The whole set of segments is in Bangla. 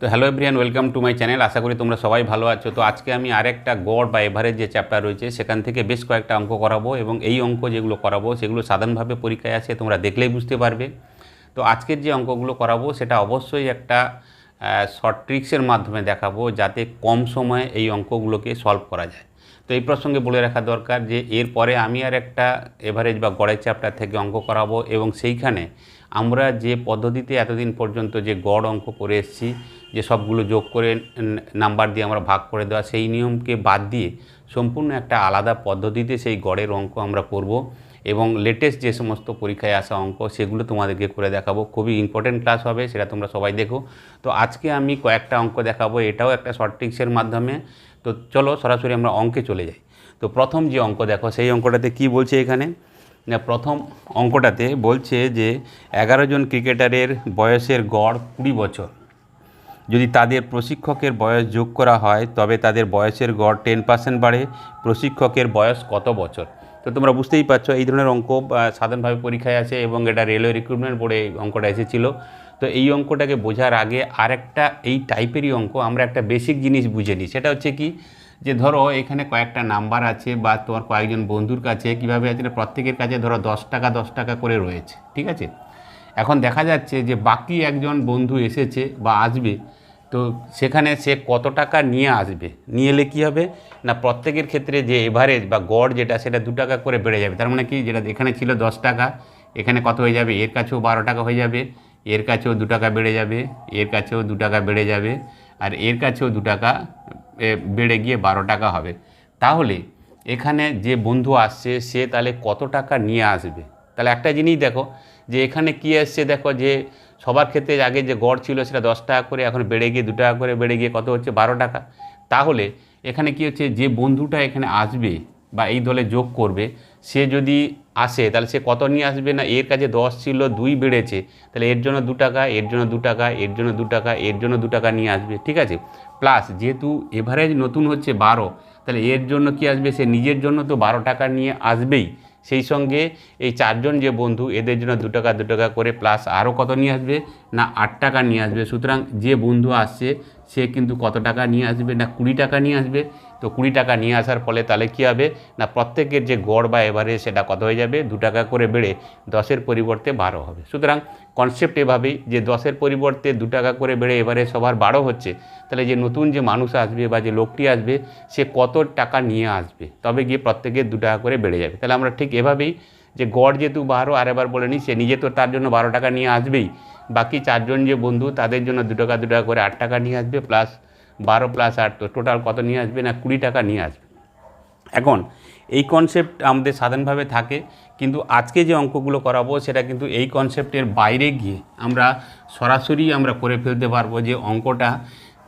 তো hello everyone welcome to my channel আশা করি তোমরা সবাই ভালো আছো। তো আজকে আমি আরেকটা গড় বা এভারেজ যে চ্যাপ্টার রয়েছে, সেখান থেকে বেশ কয়েকটা অঙ্ক করাবো এবং এই অঙ্ক যেগুলো করাবো, সেগুলো সাধারণভাবে পরীক্ষায় আছে তোমরা দেখলেই বুঝতে পারবে। তো আজকের যে অঙ্কগুলো করাবো, সেটা অবশ্যই একটা শর্ট ট্রিক্সের মাধ্যমে দেখাবো, যাতে কম সময়ে এই অঙ্কগুলোকে সলভ করা যায়। তো এই প্রসঙ্গে বলে রাখা দরকার যে এরপরে আমি আর একটা এভারেজ বা গড়ের চ্যাপ্টার থেকে অঙ্ক করাবো এবং সেইখানে আমরা যে পদ্ধতিতে এতদিন পর্যন্ত যে গড় অঙ্ক করে এসেছি যে সবগুলো যোগ করে নাম্বার দিয়ে আমরা ভাগ করে দেওয়া, সেই নিয়মকে বাদ দিয়ে সম্পূর্ণ একটা আলাদা পদ্ধতিতে সেই গড়ের অঙ্ক আমরা করব এবং লেটেস্ট যে সমস্ত পরীক্ষায় আসা অঙ্ক সেগুলো তোমাদেরকে করে দেখাবো। খুবই ইম্পর্টেন্ট ক্লাস হবে, সেটা তোমরা সবাই দেখো। তো আজকে আমি কয়েকটা অঙ্ক দেখাবো, এটাও একটা শর্ট ট্রিক্সের মাধ্যমে। তো চলো সরাসরি আমরা অঙ্কে চলে যাই। তো প্রথম যে অঙ্ক দেখো, সেই অঙ্কটাতে কি বলছে এখানে? না, প্রথম অঙ্কটাতে বলছে যে এগারো জন ক্রিকেটারের বয়সের গড় কুড়ি বছর। যদি তাদের প্রশিক্ষকের বয়স যোগ করা হয়, তবে তাদের বয়সের গড় টেন পার্সেন্ট বাড়ে। প্রশিক্ষকের বয়স কত বছর? তো তোমরা বুঝতেই পারছ, এই ধরনের অঙ্ক সাধারণভাবে পরীক্ষায় আছে এবং এটা রেলওয়ে রিক্রুটমেন্ট বোর্ডে এই অঙ্কটা এসেছিল। তো এই অঙ্কটাকে বোঝার আগে আরেকটা, এই টাইপেরই অঙ্ক আমরা একটা বেসিক জিনিস বুঝে নিই। সেটা হচ্ছে কি, যে ধরো এখানে কয়েকটা নাম্বার আছে বা তোমার কয়েকজন বন্ধুর কাছে, কীভাবে আছে প্রত্যেকের কাছে ধরো দশ টাকা দশ টাকা করে রয়েছে, ঠিক আছে? এখন দেখা যাচ্ছে যে বাকি একজন বন্ধু এসেছে বা আসবে, তো সেখানে সে কত টাকা নিয়ে আসবে? নিয়ে এলে কী হবে? না প্রত্যেকের ক্ষেত্রে যে এভারেজ বা গড় যেটা, সেটা দু টাকা করে বেড়ে যাবে। তার মানে কি? যেটা এখানে ছিল দশ টাকা, এখানে কত হয়ে যাবে? এর কাছেও বারো টাকা হয়ে যাবে, এর কাছেও দু টাকা বেড়ে যাবে, এর কাছেও দু টাকা বেড়ে যাবে, আর এর কাছেও দু টাকা বেড়ে গিয়ে বারো টাকা হবে। তাহলে এখানে যে বন্ধু আসছে, সে তাহলে কত টাকা নিয়ে আসবে? তাহলে একটা জিনিস দেখো যে এখানে কী আসছে দেখো যে সবার ক্ষেত্রে আগে যে গড় ছিল সেটা দশ টাকা করে, এখন বেড়ে গিয়ে দু টাকা করে, বেড়ে গিয়ে কত হচ্ছে? বারো টাকা। তাহলে এখানে কি হচ্ছে যে বন্ধুটা এখানে আসবে বা এই দলে যোগ করবে, সে যদি আসে, তাহলে সে কত নিয়ে আসবে না? এর কাছে দশ ছিল, দুই বেড়েছে, তাহলে এর জন্য দু টাকা, এর জন্য দু টাকা, এর জন্য দু টাকা, এর জন্য দু টাকা নিয়ে আসবে, ঠিক আছে? প্লাস যেহেতু এভারেজ নতুন হচ্ছে বারো, তাহলে এর জন্য কি আসবে? সে নিজের জন্য তো বারো টাকা নিয়ে আসবেই। সেই সঙ্গে এই চারজন যে বন্ধু, এদের জন্য দু টাকা দু টাকা করে প্লাস আরও কত নিয়ে আসবে? না, আট টাকা নিয়ে আসবে। সুতরাং যে বন্ধু আসছে, সে কিন্তু কত টাকা নিয়ে আসবে না কুড়ি টাকা নিয়ে আসবে? তো কুড়ি টাকা নিয়ে আসার ফলে তাহলে কী হবে? না, প্রত্যেকের যে গড় বা এভারেজ সেটা কত হয়ে যাবে? দু টাকা করে বেড়ে দশের পরিবর্তে বারো হবে। সুতরাং কনসেপ্ট এভাবেই যে দশের পরিবর্তে দু টাকা করে বেড়ে এবারে সবার বারো হচ্ছে, তাহলে যে নতুন যে মানুষ আসবে বা যে লোকটি আসবে, সে কত টাকা নিয়ে আসবে? তবে গিয়ে প্রত্যেকের দু টাকা করে বেড়ে যাবে। তাহলে আমরা ঠিক এভাবেই যে গড় যেহেতু বারো, আর এবার বলে নিই, সে নিজে তো তার জন্য বারো টাকা নিয়ে আসবেই। বাকি চারজন যে বন্ধু, তাদের জন্য দু টাকা দু টাকা করে আট টাকা নিয়ে আসবে প্লাস বারো প্লাস আট, তো টোটাল কত নিয়ে আসবে না কুড়ি টাকা নিয়ে আসবে। এখন এই কনসেপ্ট আমাদের সাধারণভাবে থাকে, কিন্তু আজকে যে অঙ্কগুলো করাবো সেটা কিন্তু এই কনসেপ্টের বাইরে গিয়ে আমরা সরাসরি আমরা করে ফেলতে পারব যে অঙ্কটা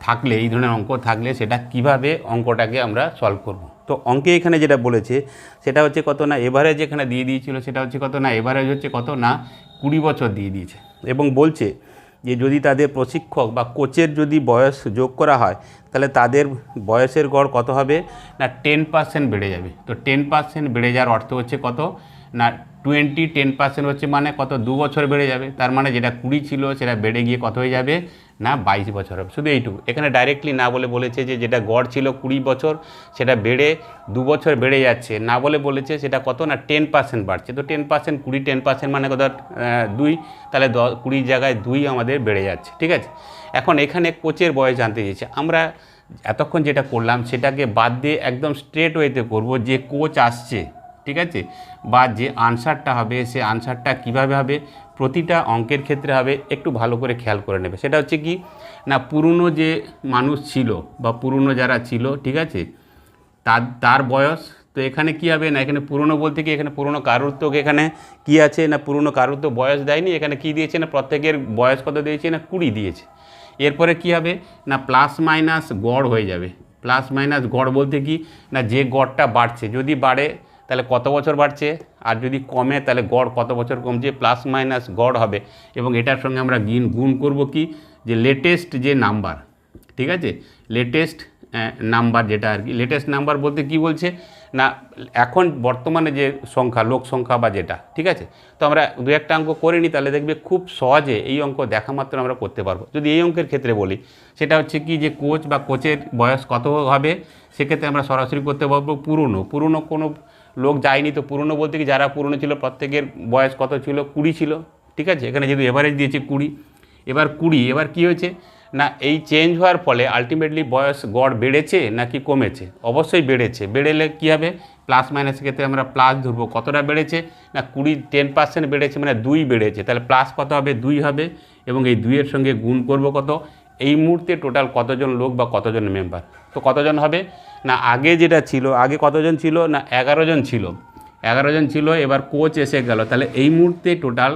থাকলে, এই ধরনের অঙ্ক থাকলে সেটা কীভাবে অঙ্কটাকে আমরা সলভ করব। তো অঙ্কে এখানে যেটা বলেছে, সেটা হচ্ছে কত না এভারেজ এখানে দিয়ে দিয়েছিল সেটা হচ্ছে কত না এভারেজ হচ্ছে কত না, কুড়ি বছর দিয়ে দিয়েছে। এবং বলছে যে যদি তাদের প্রশিক্ষক বা কোচের যদি বয়স যোগ করা হয়, তাহলে তাদের বয়সের গড় কত হবে? না টেন পার্সেন্ট বেড়ে যাবে। তো টেন পার্সেন্ট বেড়ে যাওয়ার অর্থ হচ্ছে কত? না টোয়েন্টি টেন পার্সেন্ট হচ্ছে মানে কত? দু বছর বেড়ে যাবে। তার মানে যেটা কুড়ি ছিল, সেটা বেড়ে গিয়ে কত হয়ে যাবে? না বাইশ বছর হবে, শুধু এইটুকু। এখানে ডাইরেক্টলি না বলে বলেছে যে যেটা গড় ছিল কুড়ি বছর, সেটা বেড়ে দু বছর বেড়ে যাচ্ছে। না বলে বলেছে সেটা কত না টেন পার্সেন্ট বাড়ছে। তো টেন পার্সেন্ট কুড়ি টেন পার্সেন্ট মানে কত? দুই। তাহলে দ কুড়ির জায়গায় দুই আমাদের বেড়ে যাচ্ছে, ঠিক আছে? এখন এখানে কোচের বয়স জানতে চেয়েছে। আমরা এতক্ষণ যেটা করলাম, সেটাকে বাদ দিয়ে একদম স্ট্রেট ওয়েতে করব যে কোচ আসছে, ঠিক আছে? বা যে আনসারটা হবে, সে আনসারটা কীভাবে হবে প্রতিটা অঙ্কের ক্ষেত্রে হবে একটু ভালো করে খেয়াল করে নেবে। সেটা হচ্ছে কি, না পুরনো যে মানুষ ছিল বা পুরনো যারা ছিল, ঠিক আছে, তার তার বয়স, তো এখানে কী হবে না, এখানে পুরনো বলতে কি, এখানে পুরনো কারুর এখানে কী আছে, না পুরনো কারুর তো বয়স দেয়নি, এখানে কি দিয়েছে, না প্রত্যেকের বয়স কত দিয়েছে, না কুড়ি দিয়েছে। এরপরে কি হবে, না প্লাস মাইনাস গড় হয়ে যাবে। প্লাস মাইনাস গড় বলতে কি, না যে গড়টা বাড়ছে, যদি বাড়ে তাহলে কত বছর বাড়ছে? আর যদি কমে, তাহলে গড় কত বছর কমছে? প্লাস মাইনাস গড় হবে। এবং এটার সঙ্গে আমরা গিন গুণ করব কি? যে লেটেস্ট যে নাম্বার ঠিক আছে? লেটেস্ট নাম্বার যেটা আর কি। লেটেস্ট নাম্বার বলতে কি বলছে? না, এখন বর্তমানে যে সংখ্যা, লোক সংখ্যা বা যেটা, ঠিক আছে? তো আমরা দু একটা অঙ্ক করে নিই, তাহলে দেখবে খুব সহজে এই অঙ্ক দেখা মাত্র আমরা করতে পারব। যদি এই অঙ্কের ক্ষেত্রে বলি, সেটা হচ্ছে কি যে কোচ বা কোচের বয়স কত হবে? সেক্ষেত্রে আমরা সরাসরি করতে পারব পুরনো। পুরনো কোনো লোক যায়নি তো পুরনো বলতে কি যারা পুরনো ছিল, প্রত্যেকের বয়স কত ছিল? কুড়ি ছিল, ঠিক আছে? এখানে যেহেতু এভারেজ দিয়েছে কুড়ি। এবার কুড়ি, এবার কি হয়েছে? না, এই চেঞ্জ হওয়ার ফলে আলটিমেটলি বয়স গড় বেড়েছে নাকি কমেছে? অবশ্যই বেড়েছে। বেড়েলে কী হবে? প্লাস মাইনাসের ক্ষেত্রে আমরা প্লাস ধরবো। কতটা বেড়েছে? না, কুড়ি টেন পার্সেন্ট বেড়েছে মানে দুই বেড়েছে। তাহলে প্লাস কত হবে? দুই হবে। এবং এই দুইয়ের সঙ্গে গুণ করব কত? এই মুহূর্তে টোটাল কতজন লোক বা কতজন মেম্বার তো কতজন হবে? না, আগে যেটা ছিল, আগে কতজন ছিল? না এগারো জন ছিল। এগারো জন ছিল, এবার কোচ এসে গেল। তাহলে এই মুহূর্তে টোটাল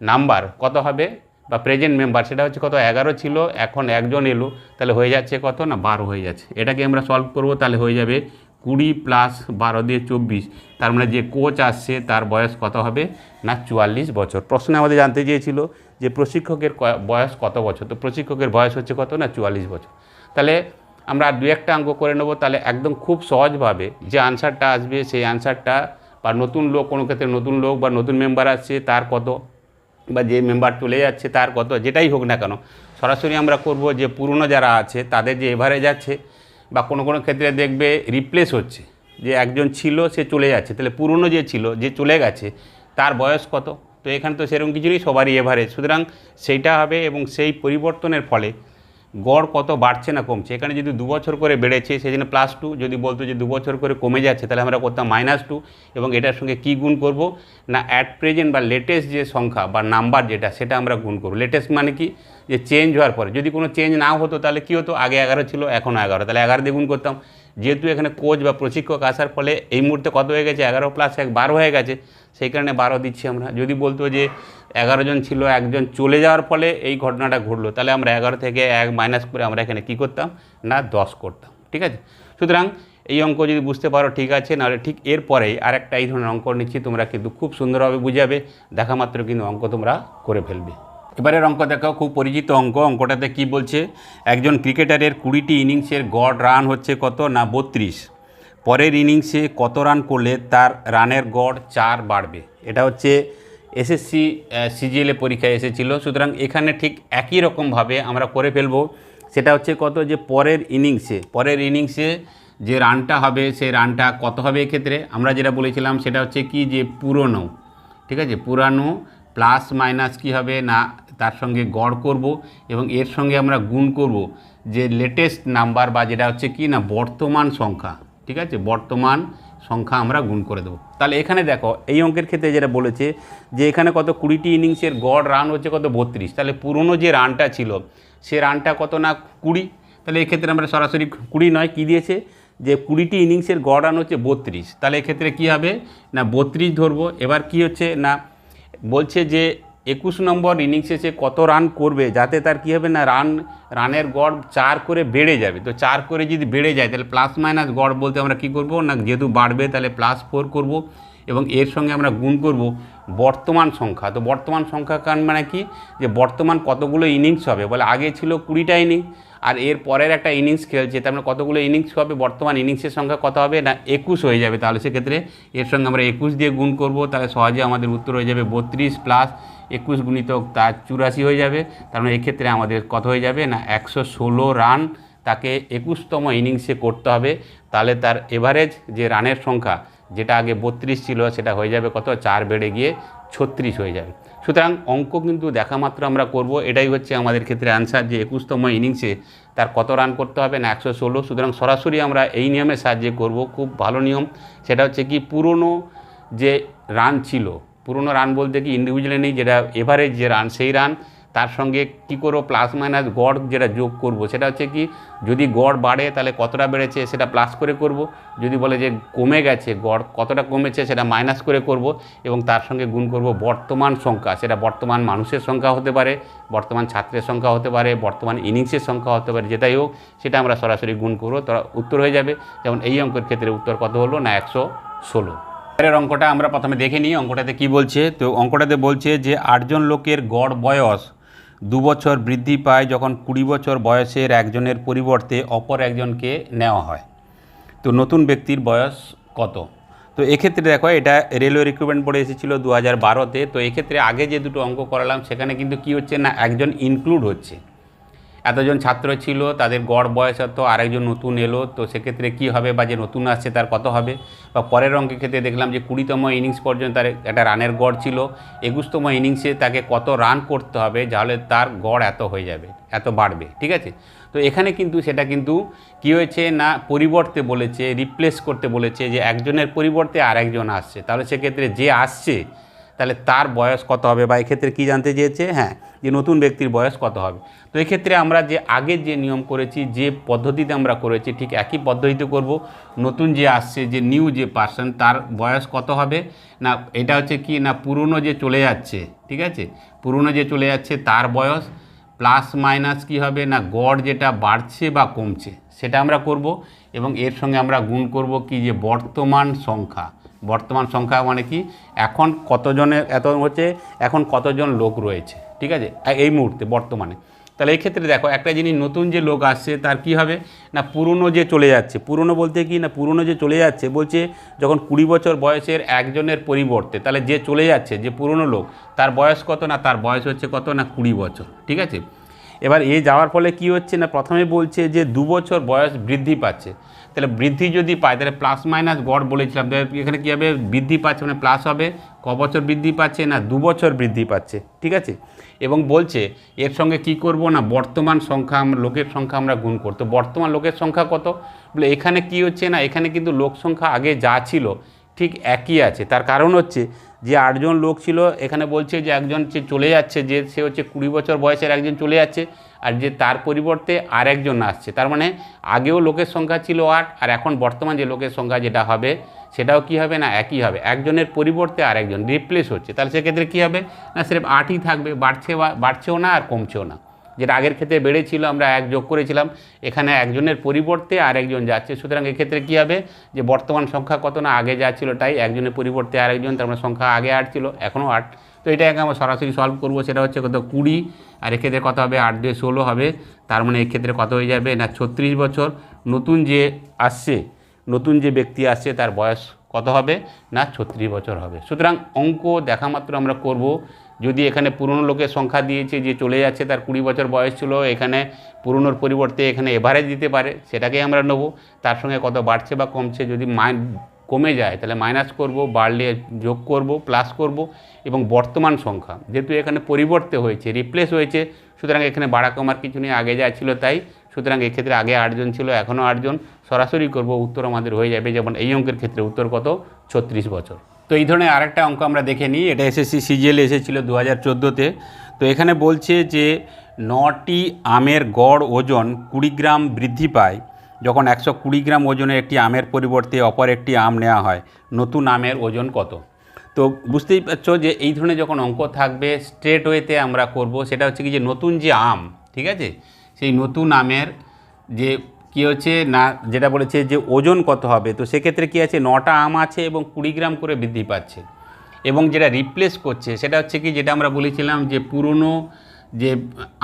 নাম্বার কত হবে? বা প্রেজেন্ট মেম্বার সেটা হচ্ছে কত? এগারো ছিল, এখন একজন এলো। তাহলে হয়ে যাচ্ছে কত? না, বারো হয়ে যাচ্ছে। এটাকে আমরা সলভ করব, তাহলে হয়ে যাবে কুড়ি প্লাস বারো দিয়ে চব্বিশ। তার মানে যে কোচ আসছে, তার বয়স কত হবে? না, চুয়াল্লিশ বছর। প্রশ্নে আমাদের জানতে চেয়েছিল যে প্রশিক্ষকের বয়স কত বছর? তো প্রশিক্ষকের বয়স হচ্ছে কত? না, চুয়াল্লিশ বছর। তাহলে আমরা দু একটা অঙ্ক করে নেব, তাহলে একদম খুব সহজভাবে যে আনসারটা আসবে, সেই আনসারটা বা নতুন লোক, কোনো ক্ষেত্রে নতুন লোক বা নতুন মেম্বার আসছে, তার কত বা যে মেম্বার চলে যাচ্ছে, তার কত, যেটাই হোক না কেন, সরাসরি আমরা করব যে পুরনো যারা আছে, তাদের যে এভারেজ আছে বা কোনো কোনো ক্ষেত্রে দেখবে রিপ্লেস হচ্ছে, যে একজন ছিল, সে চলে যাচ্ছে, তাহলে পুরনো যে ছিল, যে চলে গেছে, তার বয়স কত? তো এখানে তো সেরকম কিছু নেই সবারই এভারেজ সুতরাং সেইটা হবে এবং সেই পরিবর্তনের ফলে গড় কত বাড়ছে না কমছে? এখানে যদি দু বছর করে বেড়েছে, সেই জন্য প্লাস টু যদি বলতো যে দু বছর করে কমে যাচ্ছে, তাহলে আমরা করতাম মাইনাস টু এবং এটার সঙ্গে কী গুণ করব? না অ্যাট প্রেজেন্ট বা লেটেস্ট যে সংখ্যা বা নাম্বার যেটা, সেটা আমরা গুণ করব। লেটেস্ট মানে কি? যে চেঞ্জ হওয়ার পরে। যদি কোনো চেঞ্জ না হতো, তাহলে কী হতো? আগে এগারো ছিল, এখন এগারো। তাহলে এগারো দিয়ে গুণ করতাম। যেহেতু এখানে কোচ বা প্রশিক্ষক আসার ফলে এই মুহূর্তে কত হয়ে গেছে? এগারো প্লাস এক, বারো হয়ে গেছে। সেই কারণে বারো দিচ্ছি আমরা। যদি বলতো যে এগারো জন ছিল, একজন চলে যাওয়ার ফলে এই ঘটনাটা ঘটলো। তাহলে আমরা এগারো থেকে এক মাইনাস করে আমরা এখানে কী করতাম? না, দশ করতাম, ঠিক আছে? সুতরাং এই অঙ্ক যদি বুঝতে পারো, ঠিক আছে? নাহলে ঠিক এরপরেই আরেকটা এই ধরনের অঙ্ক নিচ্ছি, তোমরা কিন্তু খুব সুন্দরভাবে বুঝাবে। দেখা মাত্র কিন্তু অঙ্ক তোমরা করে ফেলবে। এবারের অঙ্ক দেখো খুব পরিচিত অঙ্ক। অঙ্কটাতে কি বলছে? একজন ক্রিকেটারের কুড়িটি ইনিংসের গড় রান হচ্ছে কত? না, বত্রিশ। পরের ইনিংসে কত রান করলে তার রানের গড় চার বাড়বে? এটা হচ্ছে এসএসসি সিজিএলএ পরীক্ষায় এসেছিল। সুতরাং এখানে ঠিক একই রকমভাবে আমরা করে ফেলব। সেটা হচ্ছে কত? যে পরের ইনিংসে পরের ইনিংসে যে রানটা হবে সেই রানটা কত হবে এক্ষেত্রে? আমরা যেটা বলেছিলাম, সেটা হচ্ছে কি? যে পুরনো, ঠিক আছে? পুরানো প্লাস মাইনাস কি হবে? না, তার সঙ্গে গড় করব এবং এর সঙ্গে আমরা গুণ করব। যে লেটেস্ট নাম্বার বা যেটা হচ্ছে কি? না, বর্তমান সংখ্যা, ঠিক আছে? বর্তমান সংখ্যা আমরা গুণ করে দেবো। তাহলে এখানে দেখো, এই অঙ্কের ক্ষেত্রে যেটা বলেছে যে এখানে কত কুড়িটি ইনিংসের গড় রান হচ্ছে কত বত্রিশ। তাহলে পুরনো যে রানটা ছিল, সে রানটা কত না কুড়ি? তাহলে এক্ষেত্রে আমরা সরাসরি কুড়ি নয়, কী দিয়েছে? যে কুড়িটি ইনিংসের গড় রান হচ্ছে বত্রিশ। তাহলে এক্ষেত্রে কী হবে? না, বত্রিশ ধরবো। এবার কি হচ্ছে? না, বলছে যে একুশ নম্বর ইনিংসে সে কত রান করবে, যাতে তার কী হবে না, রান, রানের গড় চার করে বেড়ে যাবে। তো চার করে যদি বেড়ে যায়, তাহলে প্লাস মাইনাস গড় বলতে আমরা কি করব না, যেহেতু বাড়বে, তাহলে প্লাস ফোর করব এবং এর সঙ্গে আমরা গুণ করব বর্তমান সংখ্যা। তো বর্তমান সংখ্যা কারণ মানে কি? যে বর্তমান কতগুলো ইনিংস হবে? বলে আগে ছিল কুড়িটা ইনিংস আর এর পরের একটা ইনিংস খেলছে, তার মানে কতগুলো ইনিংস হবে, বর্তমান ইনিংসের সংখ্যা কত হবে, না একুশ হয়ে যাবে। তাহলে সেক্ষেত্রে এর সঙ্গে আমরা একুশ দিয়ে গুণ করব, তাহলে সহজে আমাদের উত্তর হয়ে যাবে বত্রিশ প্লাস একুশ গুণিতক তার চুরাশি হয়ে যাবে। তার মানে এক্ষেত্রে আমাদের কত হয়ে যাবে না, একশো ষোলো রান তাকে একুশতম ইনিংসে করতে হবে। তাহলে তার এভারেজ যে রানের সংখ্যা, যেটা আগে বত্রিশ ছিল, সেটা হয়ে যাবে কত? চার বেড়ে গিয়ে ছত্রিশ হয়ে যাবে। সুতরাং অঙ্ক কিন্তু দেখা মাত্র আমরা করব। এটাই হচ্ছে আমাদের ক্ষেত্রে আনসার যে একুশতম ইনিংসে তার কত রান করতে হবে না একশো ষোলো। সুতরাং সরাসরি আমরা এই নিয়মের সাহায্যে করব। খুব ভালো নিয়ম। সেটা হচ্ছে কি পুরনো যে রান ছিল, পুরনো রান বলতে কি ইন্ডিভিজুয়ালি নেই, যেটা এভারেজ যে রান সেই রান তার সঙ্গে কী করব? প্লাস মাইনাস গড় যেটা যোগ করব, সেটা হচ্ছে কি যদি গড় বাড়ে তাহলে কতটা বেড়েছে সেটা প্লাস করে করব। যদি বলে যে কমে গেছে গড় কতটা কমেছে সেটা মাইনাস করে করব এবং তার সঙ্গে গুণ করব বর্তমান সংখ্যা, সেটা বর্তমান মানুষের সংখ্যা হতে পারে, বর্তমান ছাত্রের সংখ্যা হতে পারে, বর্তমান ইনিংসের সংখ্যা হতে পারে, যেটাই হোক, সেটা আমরা সরাসরি গুণ করব। তারা উত্তর হয়ে যাবে। যেমন এই অঙ্কের ক্ষেত্রে উত্তর কত হলো? না, একশো ষোলো। এর অঙ্কটা আমরা প্রথমে দেখে নিই। অঙ্কটাতে কি বলছে? তো অঙ্কটাতে বলছে যে আটজন লোকের গড় বয়স দু বছর বৃদ্ধি পায় যখন কুড়ি বছর বয়সের একজনের পরিবর্তে অপর একজনকে নেওয়া হয়। তো নতুন ব্যক্তির বয়স কত? তো এক্ষেত্রে দেখো, এটা রেলওয়ে রিক্রুটমেন্ট বোর্ডে এসেছিল দু হাজার বারোতে। তো এক্ষেত্রে আগে যে দুটো অঙ্ক করালাম, সেখানে কিন্তু কি হচ্ছে না, একজন ইনক্লুড হচ্ছে। এতজন ছাত্র ছিল, তাদের গড় বয়স হতো, আরেকজন নতুন এলো, তো সেক্ষেত্রে কি হবে বা যে নতুন আসছে তার কত হবে? বা পরের অঙ্কের ক্ষেত্রে দেখলাম যে কুড়িতম ইনিংস পর্যন্ত তার একটা রানের গড় ছিল, একুশতম ইনিংসে তাকে কত রান করতে হবে তাহলে তার গড় এত হয়ে যাবে, এত বাড়বে, ঠিক আছে? তো এখানে কিন্তু সেটা কিন্তু কি হয়েছে না পরিবর্তে বলেছে রিপ্লেস করতে বলেছে যে একজনের পরিবর্তে আরেকজন আসছে, তাহলে সেক্ষেত্রে যে আসছে তাহলে তার বয়স কত হবে? বা এক্ষেত্রে কী জানতে চেয়েছে? হ্যাঁ যে নতুন ব্যক্তির বয়স কত হবে? তো এক্ষেত্রে আমরা যে আগে যে নিয়ম করেছি, যে পদ্ধতিতে আমরা করেছি, ঠিক একই পদ্ধতিতে করব। নতুন যে আসছে, যে নিউ যে পার্সন তার বয়স কত হবে? না, এটা হচ্ছে কি? না, পুরনো যে চলে যাচ্ছে, ঠিক আছে? পুরনো যে চলে যাচ্ছে, তার বয়স প্লাস মাইনাস কি হবে? না, গড় যেটা বাড়ছে বা কমছে, সেটা আমরা করব এবং এর সঙ্গে আমরা গুণ করব কি? যে বর্তমান সংখ্যা। বর্তমান সংখ্যা মানে কি? এখন কতজনের এত হচ্ছে এখন কতজন লোক রয়েছে, ঠিক আছে? এই মুহূর্তে, বর্তমানে। তাহলে এই ক্ষেত্রে দেখো, একটা জিনিস নতুন যে লোক আসছে, তার কি হবে? না, পুরনো যে চলে যাচ্ছে, পুরনো বলতে কি? না, পুরনো যে চলে যাচ্ছে, বলছে যখন কুড়ি বছর বয়সের একজনের পরিবর্তে, তাহলে যে চলে যাচ্ছে, যে পুরনো লোক, তার বয়স কত? না, তার বয়স হচ্ছে কত? না, কুড়ি বছর, ঠিক আছে? এবার এ যাওয়ার ফলে কি হচ্ছে না? প্রথমে বলছে যে দু বছর বয়স বৃদ্ধি পাচ্ছে। তাহলে বৃদ্ধি যদি পায়, তাহলে প্লাস মাইনাস গড় বলেছিলাম। এখানে কী হবে? বৃদ্ধি পাচ্ছে মানে প্লাস হবে। ক বছর বৃদ্ধি পাচ্ছে না, দু বছর বৃদ্ধি পাচ্ছে। ঠিক আছে? এবং বলছে এর সঙ্গে কি করব না? বর্তমান সংখ্যা লোকের সংখ্যা আমরা গুণ করতো বর্তমান লোকের সংখ্যা কত? বলে এখানে কি হচ্ছে না? এখানে কিন্তু লোক সংখ্যা আগে যা ছিল ঠিক একই আছে। তার কারণ হচ্ছে যে আটজন লোক ছিল, এখানে বলছে যে একজন যে চলে যাচ্ছে, যে সে হচ্ছে কুড়ি বছর বয়সের একজন চলে যাচ্ছে, আর যে তার পরিবর্তে আর একজন আসছে। তার মানে আগেও লোকের সংখ্যা ছিল আট, আর এখন বর্তমান যে লোকের সংখ্যা যেটা হবে, সেটাও কি হবে না, একই হবে। একজনের পরিবর্তে আরেকজন রিপ্লেস হচ্ছে। তাহলে সেক্ষেত্রে কী হবে? না সেরকম আটই থাকবে বাড়ছে বাড়ছেও না আর কমছেও না। যেটা আগের ক্ষেত্রে বেড়েছিল, আমরা এক যোগ করেছিলাম। এখানে একজনের পরিবর্তে আর একজন যাচ্ছে। সুতরাং এক্ষেত্রে কী হবে? যে বর্তমান সংখ্যা কত না আগে যা ছিল তাই একজনের পরিবর্তে আরেকজন তার মানে সংখ্যা আগে আট ছিল, এখনও আট। তো এটাকে আমরা সরাসরি সলভ করব, সেটা হচ্ছে কত? কুড়ি। আর এক্ষেত্রে কত হবে? আট দিয়ে ষোলো হবে। তার মানে এক্ষেত্রে কত হয়ে যাবে? না, ছত্রিশ বছর। নতুন যে আসছে, নতুন যে ব্যক্তি আসছে, তার বয়স কত হবে? না, ছত্রিশ বছর হবে। সুতরাং অঙ্ক দেখা মাত্র আমরা করব। যদি এখানে পুরনো লোকের সংখ্যা দিয়েছে যে চলে যাচ্ছে, তার কুড়ি বছর বয়স ছিল, এখানে পুরনোর পরিবর্তে এখানে এভারেজ দিতে পারে, সেটাকেই আমরা নেব। তার সঙ্গে কত বাড়ছে বা কমছে, যদি মাইন, কমে যায়, তাহলে মাইনাস করব, বাড়লে যোগ করব প্লাস করব, এবং বর্তমান সংখ্যা। যেহেতু এখানে পরিবর্তে হয়েছে রিপ্লেস হয়েছে, সুতরাং এখানে বাড়া কমার কিছু নেই, আগে যা ছিল তাই। সুতরাং এক্ষেত্রে আগে আটজন ছিল, এখনও আটজন। সরাসরি করব, উত্তর আমাদের হয়ে যাবে, যেমন এই অঙ্কের ক্ষেত্রে উত্তর কত? ছত্রিশ বছর। তো এই ধরনের আরেকটা অঙ্ক আমরা দেখে নিই। এটা এসএসসি সিজিএল এসেছিল দু হাজার চোদ্দোতে তো এখানে বলছে যে নটি আমের গড় ওজন কুড়ি গ্রাম বৃদ্ধি পায় যখন একশো কুড়ি গ্রাম ওজনের একটি আমের পরিবর্তে অপর একটি আম নেওয়া হয়। নতুন আমের ওজন কত? তো বুঝতেই পারছ যে এই ধরনের যখন অঙ্ক থাকবে স্ট্রেট ওয়েতে আমরা করব, সেটা হচ্ছে কি যে নতুন যে আম, ঠিক আছে? সেই নতুন আমের যে কী হচ্ছে? না, যেটা বলেছে যে ওজন কত হবে? তো সেক্ষেত্রে কী আছে? নটা আম আছে এবং কুড়ি গ্রাম করে বৃদ্ধি পাচ্ছে। এবং যেটা রিপ্লেস করছে, সেটা হচ্ছে কি? যেটা আমরা বলেছিলাম যে পুরনো যে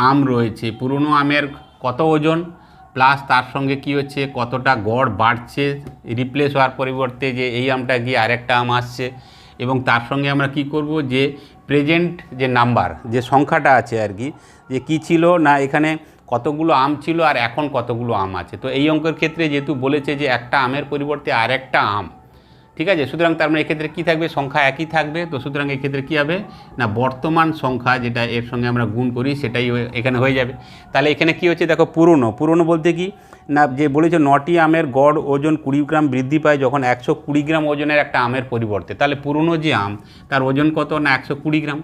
আম রয়েছে, পুরনো আমের কত ওজন? প্লাস তার সঙ্গে কি হচ্ছে? কতটা গড় বাড়ছে? রিপ্লেস হওয়ার পরিবর্তে যে এই আমটা গিয়ে আরেকটা আম আসছে। এবং তার সঙ্গে আমরা কি করব? যে প্রেজেন্ট যে নাম্বার যে সংখ্যাটা আছে আর কি, যে কি ছিল? না, এখানে কতগুলো আম ছিল আর এখন কতগুলো আম আছে। তো এই অঙ্কের ক্ষেত্রে যেহেতু বলেছে যে একটা আমের পরিবর্তে আরেকটা আম, ঠিক আছে? সুতরাং তার মানে এক্ষেত্রে কী থাকবে? সংখ্যা একই থাকবে। তো সুতরাং এক্ষেত্রে কী হবে? না, বর্তমান সংখ্যা যেটা এর সঙ্গে আমরা গুণ করি সেটাই এখানে হয়ে যাবে। তাহলে এখানে কি হচ্ছে? দেখো, পুরনো। পুরনো বলতে কি? না, যে বলেছে নটি আমের গড় ওজন কুড়ি গ্রাম বৃদ্ধি পায় যখন একশো কুড়ি গ্রাম ওজনের একটা আমের পরিবর্তে। তাহলে পুরনো যে আম, তার ওজন কত? না, একশো কুড়ি গ্রাম।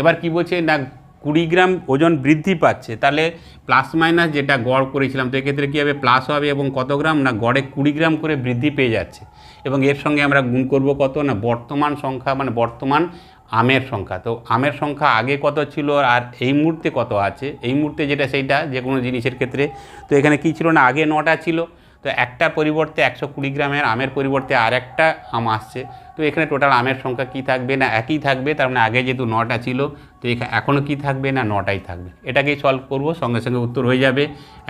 এবার কি বলছে? না কুড়ি গ্রাম ওজন বৃদ্ধি পাচ্ছে, তাহলে প্লাস মাইনাস যেটা গড় করেছিলাম, তো এক্ষেত্রে কী হবে? প্লাস হবে এবং কত গ্রাম? না, গড়ে কুড়ি গ্রাম করে বৃদ্ধি পেয়ে যাচ্ছে। এবং এর সঙ্গে আমরা গুণ করব কত? না, বর্তমান সংখ্যা মানে বর্তমান আমের সংখ্যা। তো আমের সংখ্যা আগে কত ছিল আর এই মুহূর্তে কত আছে? এই মুহূর্তে যেটা সেইটা যে কোনো জিনিসের ক্ষেত্রে। তো এখানে কী ছিল? না, আগে নটা ছিল। তো একটা পরিবর্তে একশো কুড়ি গ্রামের আমের পরিবর্তে আর একটা আম আসছে। তো এখানে টোটাল আমের সংখ্যা কি থাকবে না একই থাকবে? তার মানে আগে যেহেতু নটা ছিল, তো এখানে এখনও কি থাকবে না নটাই থাকবে? এটাকেই সলভ করব, সঙ্গে সঙ্গে উত্তর হয়ে যাবে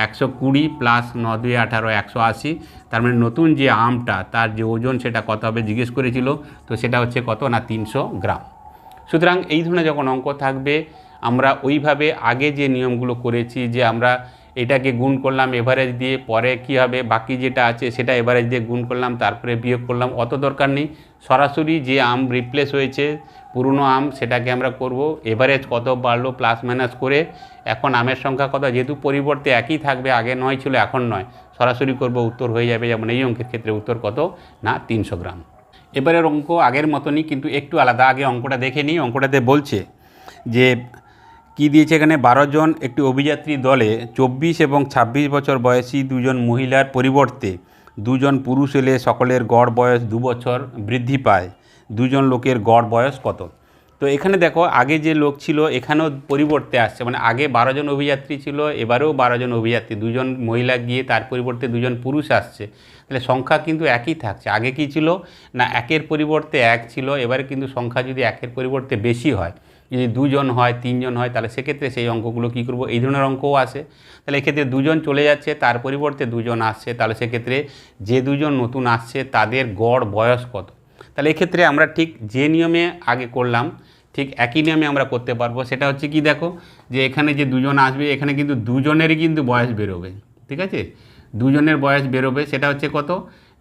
একশো কুড়ি প্লাস ন দুই আঠারো একশো আশি। তার মানে নতুন যে আমটা, তার যে ওজন সেটা কত হবে জিজ্ঞেস করেছিল, তো সেটা হচ্ছে কত না তিনশো গ্রাম। সুতরাং এই ধরনের যখন অঙ্ক থাকবে, আমরা ওইভাবে আগে যে নিয়মগুলো করেছি যে আমরা এটাকে গুণ করলাম এভারেজ দিয়ে, পরে কি হবে, বাকি যেটা আছে সেটা এভারেজ দিয়ে গুণ করলাম, তারপরে বিয়োগ করলাম, অত দরকার নেই। সরাসরি যে আম রিপ্লেস হয়েছে, পুরনো আম, সেটাকে আমরা করব। এভারেজ কত বাড়লো প্লাস মাইনাস করে, এখন আমের সংখ্যা কত, যেহেতু পরিবর্তে একই থাকবে, আগে নয় ছিল, এখন নয়। সরাসরি করব, উত্তর হয়ে যাবে, যেমন এই অঙ্কের ক্ষেত্রে উত্তর কত? না, তিনশো গ্রাম। এবারের অঙ্ক আগের মতনই, কিন্তু একটু আলাদা। আগে অঙ্কটা দেখে নিই, অঙ্কটাতে বলছে যে কি দিয়েছে এখানে? বারো জন একটি অভিযাত্রী দলে চব্বিশ এবং ২৬ বছর বয়সী দুজন মহিলার পরিবর্তে দুজন পুরুষ এলে সকলের গড় বয়স দু বছর বৃদ্ধি পায়। দুজন লোকের গড় বয়স কত? তো এখানে দেখো, আগে যে লোক ছিল এখানেও পরিবর্তে আসছে। মানে আগে বারো জন অভিযাত্রী ছিল, এবারেও বারো জন অভিযাত্রী। দুজন মহিলা গিয়ে তার পরিবর্তে দুজন পুরুষ আসছে। তাহলে সংখ্যা কিন্তু একই থাকছে। আগে কি ছিল? না, একের পরিবর্তে এক ছিল। এবারে কিন্তু সংখ্যা যদি একের পরিবর্তে বেশি হয় যদি দুজন হয়, তিনজন হয়, তাহলে সেক্ষেত্রে সেই অঙ্কগুলো কী করব? এই ধরনের অঙ্কও আসে তাহলে এক্ষেত্রে দুজন চলে যাচ্ছে, তার পরিবর্তে দুজন আসছে। তাহলে সেক্ষেত্রে যে দুজন নতুন আসছে, তাদের গড় বয়স কত? তাহলে এক্ষেত্রে আমরা ঠিক যে নিয়মে আগে করলাম, ঠিক একই নিয়মে আমরা করতে পারব। সেটা হচ্ছে কি দেখো, যে এখানে যে দুজন আসবে, এখানে কিন্তু দুজনেরই কিন্তু বয়স বেরোবে, ঠিক আছে? দুজনের বয়স বেরোবে, সেটা হচ্ছে কত?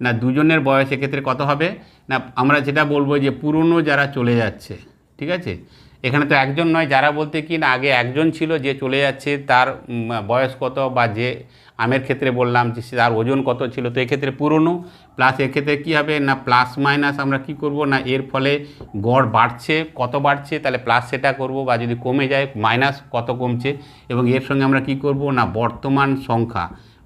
না, দুজনের বয়স এক্ষেত্রে কত হবে? না, আমরা যেটা বলব যে পুরনো যারা চলে যাচ্ছে, ঠিক আছে? এখানে তো একজন নয়, যারা বলতে কি না, আগে একজন ছিল যে চলে যাচ্ছে, তার বয়স কত বা যে আমের ক্ষেত্রে বললাম যে তার ওজন কত ছিল, তো এক্ষেত্রে পুরনো প্লাস এক্ষেত্রে কী হবে না প্লাস মাইনাস আমরা কি করব না, এর ফলে গড় বাড়ছে, কত বাড়ছে, তাহলে প্লাস সেটা করব বা যদি কমে যায় মাইনাস কত কমছে, এবং এর সঙ্গে আমরা কি করব না, বর্তমান সংখ্যা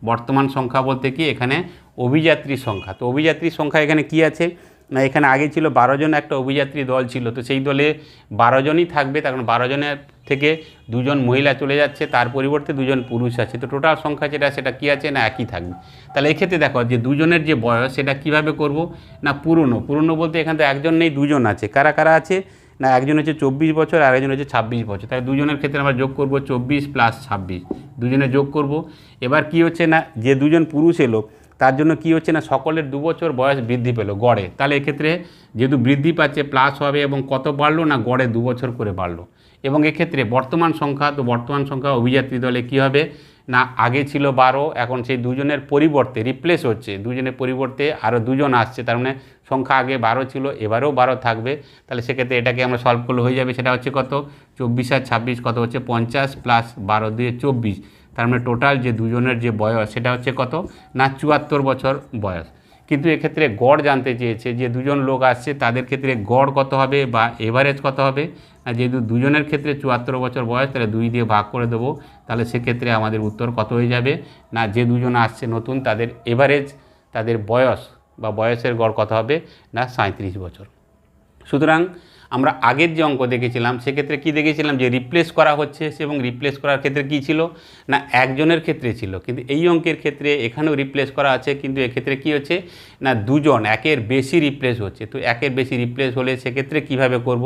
বর্তমান সংখ্যা বলতে কি এখানে অভিযাত্রী সংখ্যা, তো অভিযাত্রী সংখ্যা এখানে কি আছে? না, এখানে আগে ছিল বারো জন একটা অভিযাত্রী দল ছিল, তো সেই দলে বারো জনই থাকবে কারণ বারো জনের থেকে দুজন মহিলা চলে যাচ্ছে, তার পরিবর্তে দুজন পুরুষ আছে, তো টোটাল সংখ্যা যেটা, সেটা কী আছে না একই থাকবে? তাহলে এক্ষেত্রে দেখো, যে দুজনের যে বয়স, সেটা কীভাবে করব? না, পুরনো পুরনো বলতে এখানে তো একজন নেই, দুজন আছে, কারা কারা আছে? না, একজন হচ্ছে চব্বিশ বছর, আর একজন হচ্ছে ছাব্বিশ বছর তাই দুজনের ক্ষেত্রে আমরা যোগ করব চব্বিশ প্লাস ছাব্বিশ, দুজনে যোগ করব, এবার কি হচ্ছে না, যে দুজন পুরুষ এলো তার জন্য কি হচ্ছে না, সকলের দু বছর বয়স বৃদ্ধি পেল গড়ে। তাহলে এক্ষেত্রে যেহেতু বৃদ্ধি পাচ্ছে প্লাস হবে এবং কত বাড়লো না গড়ে দু বছর করে বাড়লো। এবং এক্ষেত্রে বর্তমান সংখ্যা, তো বর্তমান সংখ্যা অভিযাত্রী দলে কি হবে? না, আগে ছিল বারো, এখন সেই দুজনের পরিবর্তে রিপ্লেস হচ্ছে। দুজনের পরিবর্তে আরও দুজন আসছে, তার মানে সংখ্যা আগে বারো ছিল, এবারেও বারো থাকবে। তাহলে সেক্ষেত্রে এটাকে আমরা সলভ করলে হয়ে যাবে, সেটা হচ্ছে কত? চব্বিশ আর ছাব্বিশ, কত হচ্ছে? পঞ্চাশ প্লাস বারো দিয়ে চব্বিশ। তার মানে টোটাল যে দুজনের যে বয়স, সেটা হচ্ছে কত? না, চুয়াত্তর বছর বয়স। কিন্তু এক্ষেত্রে গড় জানতে চেয়েছে যে দুজন লোক আসছে, তাদের ক্ষেত্রে গড় কত হবে বা এভারেজ কত হবে? যেহেতু দুজনের ক্ষেত্রে চুয়াত্তর বছর বয়স, তাহলে দুই দিয়ে ভাগ করে দেবো, তাহলে সেক্ষেত্রে আমাদের উত্তর কত হয়ে যাবে? না, যে দুজন আসছে নতুন, তাদের এভারেজ তাদের বয়স বা বয়সের গড় কত হবে? না সাঁত্রিশ বছর। সুতরাং আমরা আগের যে অঙ্ক দেখেছিলাম, সেক্ষেত্রে কি দেখেছিলাম যে রিপ্লেস করা হচ্ছে এবং রিপ্লেস করার ক্ষেত্রে কি ছিল? না, একজনের ক্ষেত্রে ছিল। কিন্তু এই অঙ্কের ক্ষেত্রে এখানেও রিপ্লেস করা আছে, কিন্তু এক্ষেত্রে কি হচ্ছে? না দুজন, একের বেশি রিপ্লেস হচ্ছে। তো একের বেশি রিপ্লেস হলে সেক্ষেত্রে কীভাবে করব?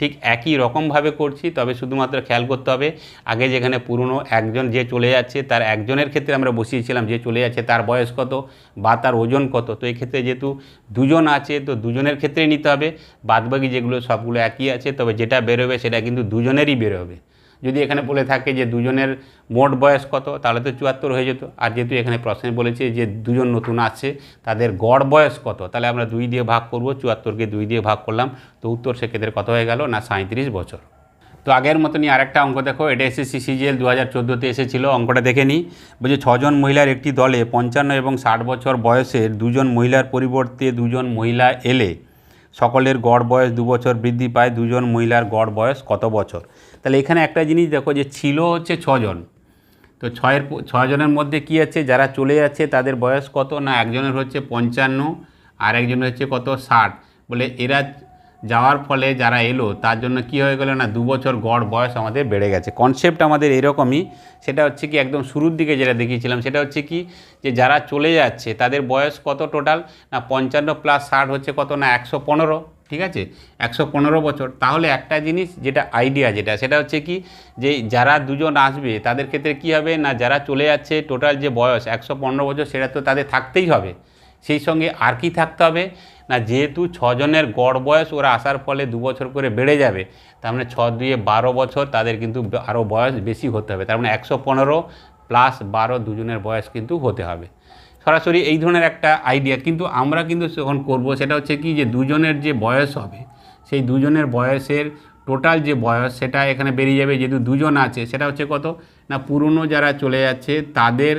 ঠিক একই রকমভাবে করছি, তবে শুধুমাত্র খেয়াল করতে হবে, আগে যেখানে পুরনো একজন যে চলে যাচ্ছে, তার একজনের ক্ষেত্রে আমরা বসিয়েছিলাম যে চলে যাচ্ছে, তার বয়স কত বা তার ওজন কত। তো এই ক্ষেত্রে যেহেতু দুজন আছে, তো দুজনের ক্ষেত্রে নিতে হবে। বাদবাকি যেগুলো সবগুলো একই আছে, তবে যেটা বেরোবে সেটা কিন্তু দুজনেরই বেরোবে। যদি এখানে বলে থাকে যে দুজনের মোট বয়স কত, তাহলে তো চুয়াত্তর হয়ে যেত। আর যেহেতু এখানে প্রশ্নে বলেছে যে দুজন নতুন আসছে তাদের গড় বয়স কত? তাহলে আমরা দুই দিয়ে ভাগ করব, চুয়াত্তরকে দুই দিয়ে ভাগ করলাম, তো উত্তর সেক্ষেত্রে কত হয়ে গেল? না সাঁত্রিশ বছর। তো আগের মতনই আরেকটা অঙ্ক দেখো, এটা এসএসসি সিজিএল দু হাজার চোদ্দোতে এসেছিল, অঙ্কটা দেখে নিই। বলছে, ছজন মহিলার একটি দলে পঞ্চান্ন এবং ষাট বছর বয়সের দুজন মহিলার পরিবর্তে দুজন মহিলা এলে, সকলের গড় বয়স দু বছর বৃদ্ধি পায়, দুজন মহিলার গড় বয়স কত বছর? তাহলে এখানে একটা জিনিস দেখো যে ছিল হচ্ছে ছজন। তো ছয়ের ছজনের মধ্যে কি আছে? যারা চলে যাচ্ছে তাদের বয়স কত? না, একজনের হচ্ছে পঞ্চান্ন, আর একজনের হচ্ছে কত? ষাট। বলে এরা যাওয়ার ফলে যারা এলো, তার জন্য কি হয়ে গেলো না, দু বছর গড় বয়স আমাদের বেড়ে গেছে। কনসেপ্ট আমাদের এরকমই। সেটা হচ্ছে কি একদম শুরুর দিকে যেটা দেখিয়েছিলাম, সেটা হচ্ছে কি যে যারা চলে যাচ্ছে তাদের বয়স কত টোটাল না, পঞ্চান্ন প্লাস ষাট হচ্ছে কত? না, একশো পনেরো। ঠিক আছে? একশো পনেরো বছর। তাহলে একটা জিনিস যেটা আইডিয়া যেটা, সেটা হচ্ছে কি যে যারা দুজন আসবে, তাদের ক্ষেত্রে কি হবে না যারা চলে যাচ্ছে টোটাল যে বয়স একশো পনেরো বছর, সেটা তো তাদের থাকতেই হবে। সেই সঙ্গে আর কি থাকতে হবে? না, যেহেতু ছজনের গড় বয়স, ওরা আসার ফলে দু বছর করে বেড়ে যাবে। তার মানে ছ দুয়ে বারো বছর, তাদের কিন্তু আরও বয়স বেশি হতে হবে। তার মানে একশো পনেরো প্লাস বারো দুজনের বয়স কিন্তু হতে হবে। সরাসরি এই ধরনের একটা আইডিয়া কিন্তু আমরা কিন্তু যখন করব, সেটা হচ্ছে কি যে দুজনের যে বয়স হবে, সেই দুজনের বয়সের টোটাল যে বয়স, সেটা এখানে বেরিয়ে যাবে। যেহেতু দুজন আছে, সেটা হচ্ছে কত? না, পুরনো যারা চলে যাচ্ছে, তাদের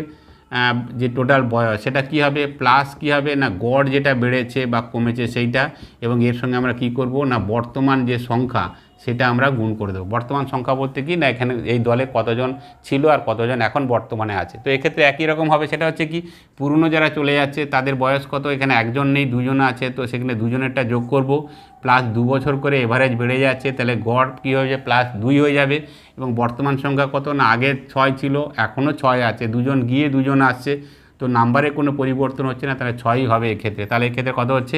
যে টোটাল বয়স, সেটা কি হবে? প্লাস কি হবে? না, গড় যেটা বেড়েছে বা কমেছে, সেইটা, এবং এর সঙ্গে আমরা কি করব? না, বর্তমান যে সংখ্যা সেটা আমরা গুণ করে দেবো। বর্তমান সংখ্যা বলতে কি না, এখানে এই দলে কতজন ছিল আর কতজন এখন বর্তমানে আছে। তো এক্ষেত্রে একই রকম হবে, সেটা হচ্ছে কি, পুরনো যারা চলে যাচ্ছে, তাদের বয়স কত, এখানে একজন নেই, দুজন আছে, তো সেখানে দুজনেরটা যোগ করব প্লাস দু বছর করে এভারেজ বেড়ে যাচ্ছে, তাহলে গড় কী হয়ে প্লাস দুই হয়ে যাবে, এবং বর্তমান সংখ্যা কত না, আগে ছয় ছিল এখনও ছয় আছে, দুজন গিয়ে দুজন আসছে, তো নাম্বারে কোনো পরিবর্তন হচ্ছে না, তাহলে ছয়ই হবে এক্ষেত্রে। তাহলে এক্ষেত্রে কত হচ্ছে,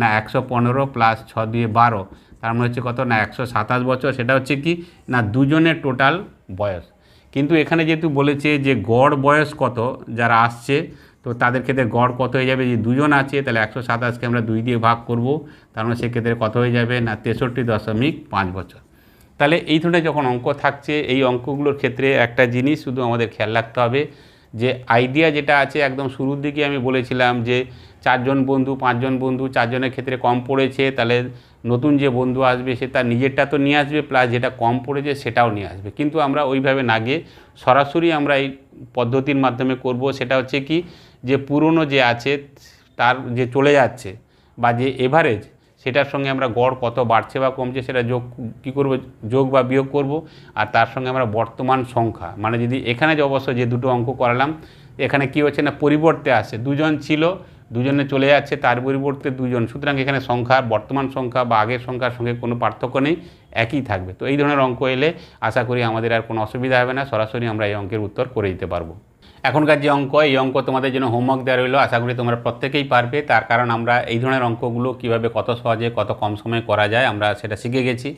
না একশো পনেরো প্লাস ছ, দিয়ে বারো। তার মানে হচ্ছে কত না একশো সাতাশ বছর, সেটা হচ্ছে কি না দুজনের টোটাল বয়স। কিন্তু এখানে যেহেতু বলেছে যে গড় বয়স কত, যারা আসছে, তো তাদের ক্ষেত্রে গড় কত হয়ে যাবে? যে দুজন আছে, তাহলে একশো সাতাশকে আমরা দুই দিয়ে ভাগ করব, তার মানে সেক্ষেত্রে কত হয়ে যাবে না তেষট্টি দশমিক পাঁচ বছর। তাহলে এই ধরনের যখন অঙ্ক থাকছে, এই অঙ্কগুলোর ক্ষেত্রে একটা জিনিস শুধু আমাদের খেয়াল রাখতে হবে যে আইডিয়া যেটা আছে, একদম শুরুর দিকে আমি বলেছিলাম যে চারজন বন্ধু, পাঁচজন বন্ধু, চারজনের ক্ষেত্রে কম পড়েছে, তাহলে নতুন যে বন্ধু আসবে, সে তার নিজেরটা তো নিয়ে আসবে প্লাস যেটা কম পড়েছে সেটাও নিয়ে আসবে। কিন্তু আমরা ওইভাবে না গিয়ে সরাসরি আমরা এই পদ্ধতির মাধ্যমে করব। সেটা হচ্ছে কি, যে পুরনো যে আছে, তার যে চলে যাচ্ছে বা যে এভারেজ সেটার সঙ্গে আমরা গড় কত বাড়ছে বা কমছে, সেটা যোগ কী করব, যোগ বা বিয়োগ করব। আর তার সঙ্গে আমরা বর্তমান সংখ্যা মানে যদি এখানে যে অবশ্য যে দুটো অঙ্ক করালাম, এখানে কি হচ্ছে না, পরিবর্তে আসে দুজন ছিল দুজনে চলে যাচ্ছে, তার পরিবর্তে দুজন। সুতরাং এখানে সংখ্যা, বর্তমান সংখ্যা বা আগের সংখ্যার সঙ্গে কোনো পার্থক্য নেই, একই থাকবে। তো এই ধরনের অঙ্ক এলে আশা করি আমাদের আর কোনো অসুবিধা হবে না, সরাসরি আমরা এই অঙ্কের উত্তর করে দিতে পারব। এখনকার যে অঙ্ক, এই অঙ্ক তোমাদের জন্য হোমওয়ার্ক দেওয়া রইল। আশা করি তোমরা প্রত্যেকেই পারবে। তার কারণ আমরা এই ধরনের অঙ্কগুলো কীভাবে কত সহজে, কত কম সময়ে করা যায়, আমরা সেটা শিখে গেছি।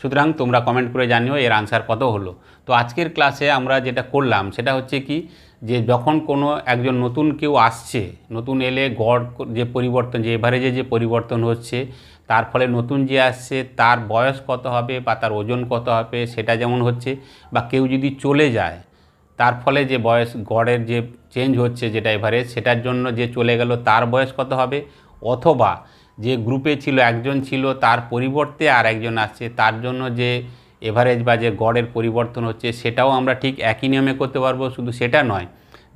সুতরাং তোমরা কমেন্ট করে জানিও, এর আনসার কত হলো। তো আজকের ক্লাসে আমরা যেটা করলাম, সেটা হচ্ছে কি যে যখন কোনো একজন নতুন কেউ আসছে, নতুন এলে গড় যে পরিবর্তন, যে এভারেজে যে পরিবর্তন হচ্ছে, তার ফলে নতুন যে আসছে, তার বয়স কত হবে বা তার ওজন কত হবে, সেটা যেমন হচ্ছে বা কেউ যদি চলে যায়, তার ফলে যে বয়স, গড়ের যে চেঞ্জ হচ্ছে যেটা এভারেজ সেটার জন্য যে চলে গেল, তার বয়স কত হবে? অথবা যে গ্রুপে ছিল, একজন ছিল, তার পরিবর্তে আর একজন আসছে, তার জন্য যে এভারেজ বা যে গড়ের পরিবর্তন হচ্ছে, সেটাও আমরা ঠিক একই নিয়মে করতে পারব, শুধু সেটা নয়।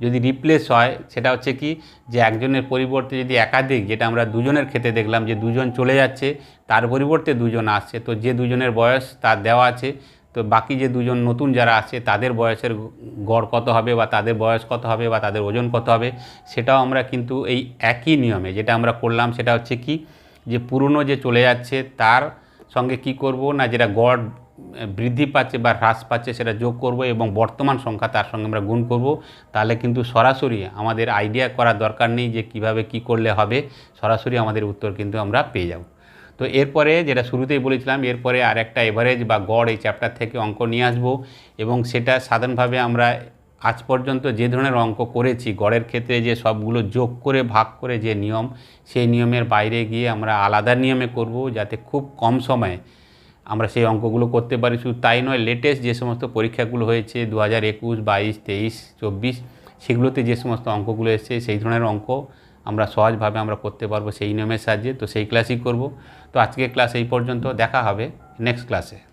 যদি রিপ্লেস হয়, সেটা হচ্ছে কি যে একজনের পরিবর্তে যদি একাধিক, যেটা আমরা দুজনের ক্ষেত্রে দেখলাম যে দুজন চলে যাচ্ছে, তার পরিবর্তে দুজন আসছে, তো যে দুজনের বয়স তার দেওয়া আছে, তো বাকি যে দুজন নতুন যারা আছে তাদের বয়সের গড় কত হবে বা তাদের বয়স কত হবে বা তাদের ওজন কত হবে, সেটাও আমরা কিন্তু এই একই নিয়মে যেটা আমরা করলাম, সেটা হচ্ছে কি যে পুরনো যে চলে যাচ্ছে, তার সঙ্গে কি করব না, যেটা গড় বৃদ্ধি পাচ্ছে বা হ্রাস পাচ্ছে সেটা যোগ করব এবং বর্তমান সংখ্যা তার সঙ্গে আমরা গুণ করব, তাহলে কিন্তু সরাসরি আমাদের আইডিয়া করার দরকার নেই যে কীভাবে কি করলে হবে, সরাসরি আমাদের উত্তর কিন্তু আমরা পেয়ে যাব। তো এরপরে যেটা শুরুতেই বলেছিলাম, এরপরে আর একটা এভারেজ বা গড় এই চ্যাপ্টার থেকে অঙ্ক নিয়ে আসব এবং সেটা সাধারণভাবে আমরা আজ পর্যন্ত যে ধরনের অঙ্ক করেছি, গড়ের ক্ষেত্রে যে সবগুলো যোগ করে, ভাগ করে যে নিয়ম, সেই নিয়মের বাইরে গিয়ে আমরা আলাদা নিয়মে করব যাতে খুব কম সময়ে আমরা সেই অঙ্কগুলো করতে পারি। শুধু তাই নয় লেটেস্ট যে সমস্ত পরীক্ষাগুলো হয়েছে দু হাজার একুশ, বাইশ, তেইশ, চব্বিশ, সেগুলোতে যে সমস্ত অঙ্কগুলো এসছে, সেই ধরনের অঙ্ক আমরা সহজভাবে আমরা করতে পারব সেই নিয়মের সাহায্যে। তো সেই ক্লাসই করব। তো আজকে ক্লাস এই পর্যন্ত, দেখা হবে নেক্সট ক্লাসে